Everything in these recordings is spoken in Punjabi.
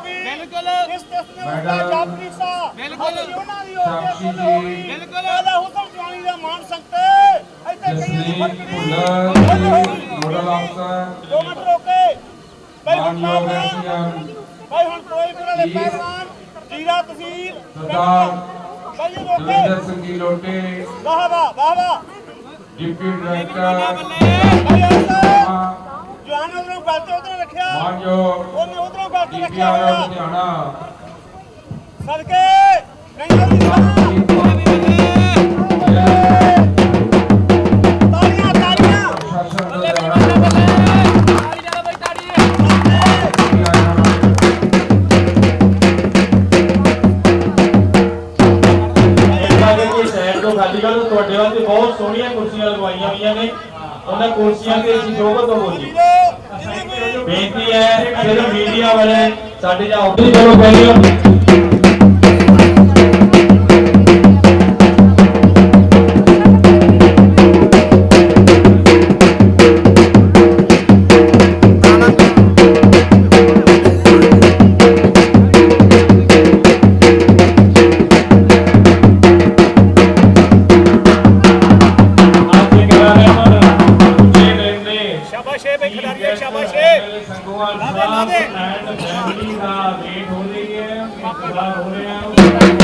ਜਿਵੇਂ ਗੁੱਲ ਹੋ ਗਈ ਬਿਲਕੁਲ। ਇਸ ਤਸਨੇ ਮੈਡਮ ਦਾ ਜਾਪੀ ਸਾ ਬਿਲਕੁਲ। ਉਹਨਾਂ ਦੀ ਹੋ ਕੇ ਸਾਕਸ਼ੀ ਗੁੱਲ ਹੋ ਜੀ। ਗਈ ਬਿਲਕੁਲ। ਪਹਿਲਾ ਹੁਸਨ ਜਵਾਨੀ ਦਾ ਮਾਨ ਸੰਗਤੇ ਇੱਥੇ ਕਈਆਂ ਦੀ ਜਸਲੀਨ ਫ਼ਰਕ ਨਹੀਂ। ਭੁੱਲਰ ਗੁੱਲ ਹੋ ਗਈ ਮੋਡਲ ਅਫਸਰ ਦੋ ਮਿੰਟ ਰੋਕੇ। ਭਾਈ ਹੁਣ ਭਾਈ ਹੁਣ ਵਾਲੇ ਜੀ। ਪਹਿਲਵਾਨ ਜੀਰਾ ਤਹਿਸੀਲ ਸਰਦਾਰ ਭਾਈ ਰੋਕੇ। ਸਿੰਘ ਜੀ ਲੋਟੇ ਵਾਹ ਵਾਹ ਵਾਹ ਵਾਹ। Deputy director. ਭਾਈ ਮਾਂ- ਜਵਾਨ ਉਧਰੋਂ ਗੱਲ ਤੇ ਉਧਰੋਂ ਰੱਖਿਆ। ਮਾਨਯੋਗ ਉਹਨੇ ਉਧਰੋਂ ਗੱਲ ਤੇ ਰੱਖਿਆ ਹੋਇਆ। ਲੁਧਿਆਣਾ। ਸਦਕੇ ਕਹਿੰਦਾ ਕੁਰਸੀਆਂ ਲਗਵਾਈਆਂ ਹੋਈਆਂ ਨੇ। ਉਹਨਾਂ ਕੁਰਸੀਆਂ ਤੇ ਅਸੀਂ ਜੋਗਤ ਹੋਵੋ ਬੇਨਤੀ ਹੈ ਸਿਰਫ ਮੀਡੀਆ ਵਾਲੇ ਸਾਡੇ ਜਾਂ ਉੱਧਰ ਚਲੋ ਪਹਿਲੇ ਸਾਹਿਬ। ਐਂਡ ਫੈਮਿਲੀ ਦਾ ਵੇਟ ਹੋ ਰਹੀ ਹੈ ਇੰਤਜ਼ਾਰ ਹੋ ਰਿਹਾ ਹੈ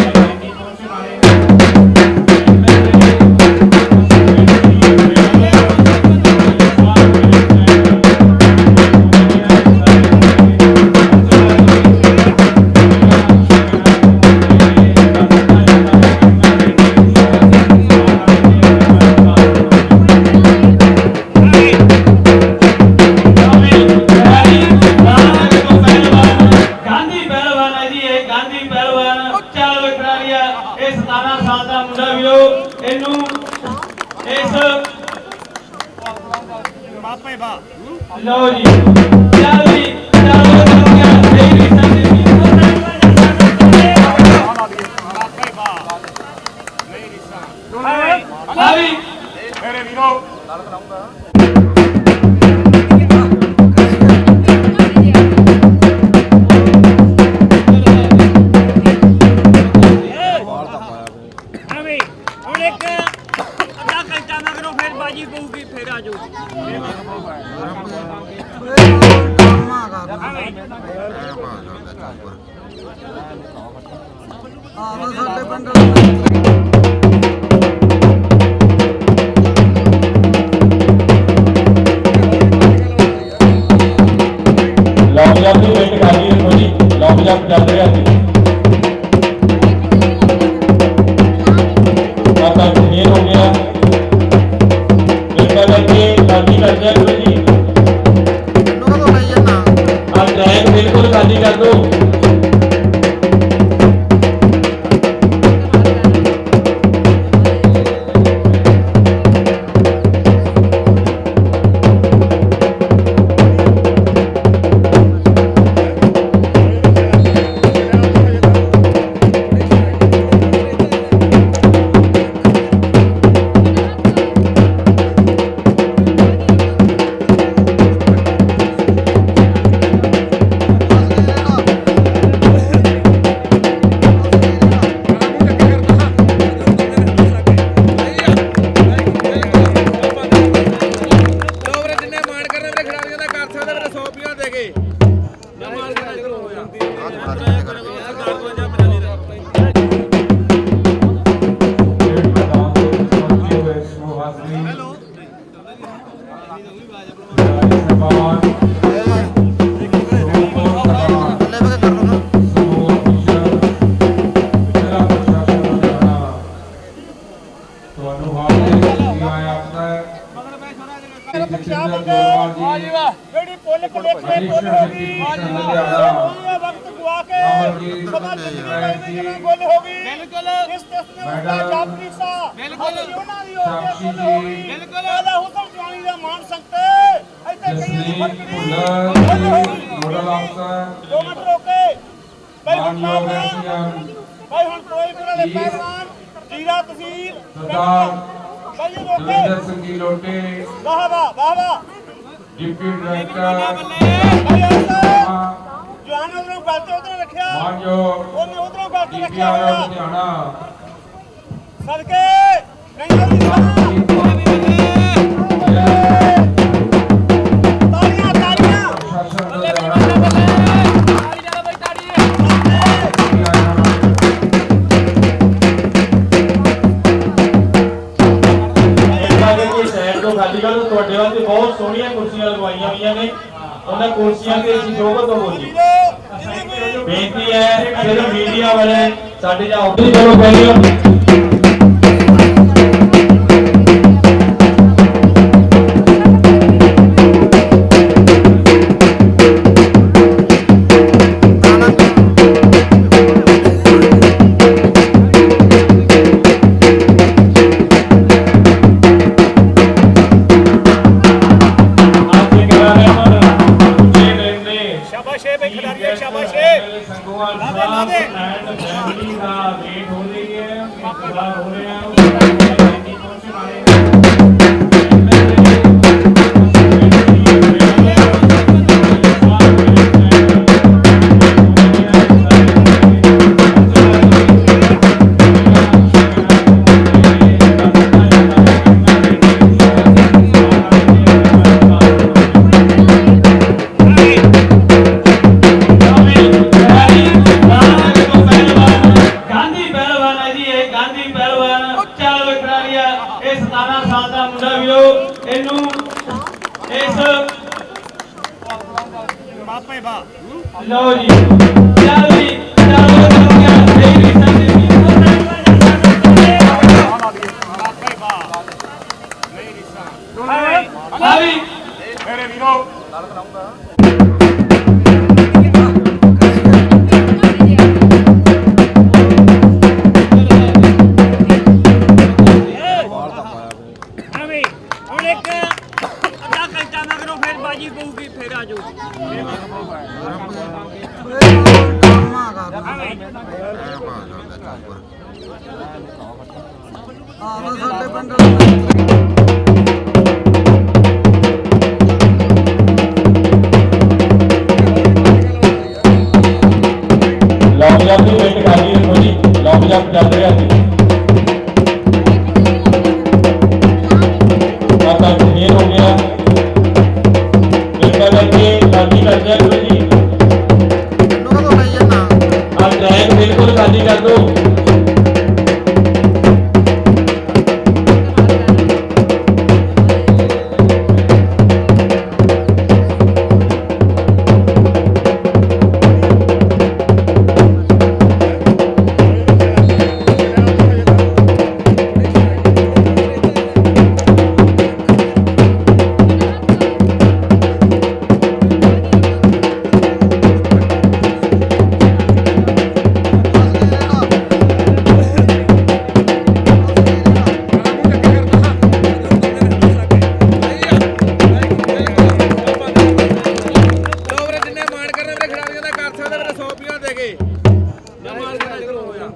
ਉੱਚਾ ਵੇਖਣਾ ਲਿਆ। ਇਹ 17 ਸਾਲ ਦਾ ਮੁੰਡਾ ਵੀਰੋ ਇਹਨੂੰ ਇਸ ਬਾਪੇ ਬਾ ਲਓ ਜੀ ਚੱਲ ਵੀ ਚੱਲ ਹੋ ਗਿਆ ਇਹ ਵੀ ਸੰਦੇ ਬਾਪੇ ਬਾ ਨਹੀਂ ਰਿਸਾ ਆ ਵੀ ਮੇਰੇ ਵੀਰੋ। ਐਵੇਂ ਮਗਰੋਂ ਫਿਰ ਪਊਗੀ ਫਿਰ ਆ ਜਾਓ। ਲੌਂਗ ligador ਜਤਿੰਦਰ ਗੋਰਵਾਲ ਜੀ ਜਿਹੜੀ ਪੁੱਲ ਕਲੇਖੇ ਪੁੱਲ ਹੋ ਗਈ। ਉਹਨੇ ਵਕਤ ਗਵਾ ਕੇ। ਸਮਾਂ ਜ਼ਿੰਦਗੀ ਦੀ ਜੀ। ਜਿਵੇਂ ਗੁੱਲ ਹੋ ਗਈ। ਬਿਲਕੁਲ। ਇਸ ਤਸਨੇ ਦਾ ਮੈਡਮ। ਜਾਪੀ ਸਾ ਬਿਲਕੁਲ। ਉਹਨਾਂ ਦੀ ਹੋ ਜੀ। ਗਈ। ਬਿਲਕੁਲ। ਪਹਿਲਾ ਹੁਸਨ ਜਵਾਨੀ ਦਾ ਮਾਨ ਸੰਗਤੇ। ਇੱਥੇ ਕਈਆਂ ਦੀ ਗਈ। ਮੋਡਲ ਅਫਸਰ ਦੋ ਮਿੰਟ ਰੋਕੇ। ਭਾਈ ਹੁਣ ਭਾਈ ਹੁਣ ਵਾਲੇ ਜੀ। ਪਹਿਲਵਾਨ। ਜੀਰਾ ਤਹਿਸੀਲ ਸਰਦਾਰ ਰੋਕੇ ਸਿੰਘ ਜੀ ਲੋਟੇ ਵਾਹ ਵਾਹ ਵਾਹ ਵਾਹ। ਡਿਪਟੀ ਡਾਇਰੈਕਟਰ ਜਵਾਨ ਉਧਰੋਂ ਗਲਤ ਉਧਰੋਂ ਰੱਖਿਆ। ਮਾਨਜੋ ਉਹਨੇ ਉਧਰੋਂ ਗਲਤ ਡੀਪੀ ਰੱਖਿਆ ਲੁਧਿਆਣਾ। ਸਦਕੇ ਨਹੀਂ ਨਹੀਂ ਉਹਨਾਂ ਕੁਰਸੀਆਂ ਤੇ ਅਸੀਂ ਸ਼ੋਭਤ ਹੋਵੋਗੇ ਬੇਨਤੀ ਹੈ ਸਿਰਫ ਮੀਡੀਆ ਵਾਲੇ ਸਾਡੇ ਜਾਂ ਆਫਿਸ ਚਲੋ ਪਹਿਲੀ ਲਓ ਜੀ। ਚਲੋ ਜੀ। ਲੌਂਗ ਦਾ ਕਰ ਸਕਦੇ ਵੀਰੇ 100 ਰੁਪਏ ਦੇ ਕੇ। ਜਮਾਲ ਕਰ ਇਧਰ ਹੋ ਜਾ